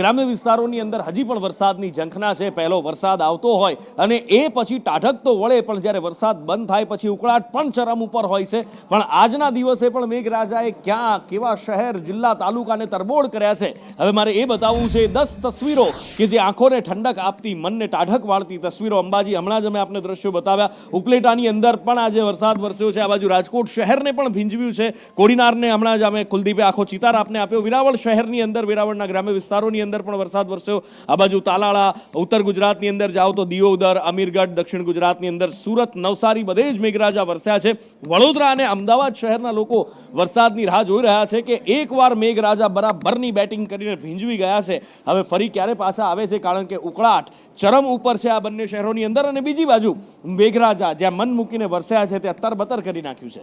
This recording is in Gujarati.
ગ્રામ્ય વિસ્તારોની અંદર હજી પણ વરસાદની ઝંખના છે. પહેલો વરસાદ આવતો હોય અને એ પછી ટાઢક તો વળે, પણ જ્યારે વરસાદ બંધ થાય પછી ઉકળાટ પણ ચરમ ઉપર હોય છે. પણ આજના દિવસે પણ મેઘરાજાએ ક્યાં, કેવા શહેર, જિલ્લા, તાલુકાને તરબોળ કર્યા છે? હવે મારે એ બતાવવું છે દસ તસવીરો કે જે આંખોને ઠંડક આપતી, મનને ટાઢક વાળતી તસવીરો. અંબાજી, હમણાં જ અમે આપને દ્રશ્યો બતાવ્યા. ઉપલેટાની અંદર પણ આજે વરસાદ વરસ્યો છે. આ બાજુ રાજકોટ શહેરને પણ ભીંજવ્યું છે. કોડીનારને હમણાં જ અમે કુલદીપે આખો ચિતાર આપને આપ્યો. વિરાવળ શહેરની અંદર, વિરાવળના ગ્રામ્ય વિસ્તારોની અંદર પણ વરસાદ વરસ્યો. આ બાજુ તાલાળા, ઉત્તર ગુજરાતની અંદર જાઓ તો દિયોદર, અમીરગઢ, દક્ષિણ ગુજરાતની અંદર સુરત, નવસારી, બધે જ મેઘરાજા વરસ્યા છે. વડોદરા અને અમદાવાદ શહેરના લોકો વરસાદની રાહ જોઈ રહ્યા છે કે એકવાર મેઘરાજા બરાબરની બેટિંગ કરીને ભીંજવી ગયા છે. હવે ફરી ક્યારે પાછા આવે છે? કારણ કે ઉકળાટ ચરમ ઉપર છે આ બંને શહેરોની અંદર અને બીજી બાજુ મેઘરાજા જ્યાં મન મૂકીને વરસ્યા છે, ત્યાં તરબતર કરી નાખ્યું છે.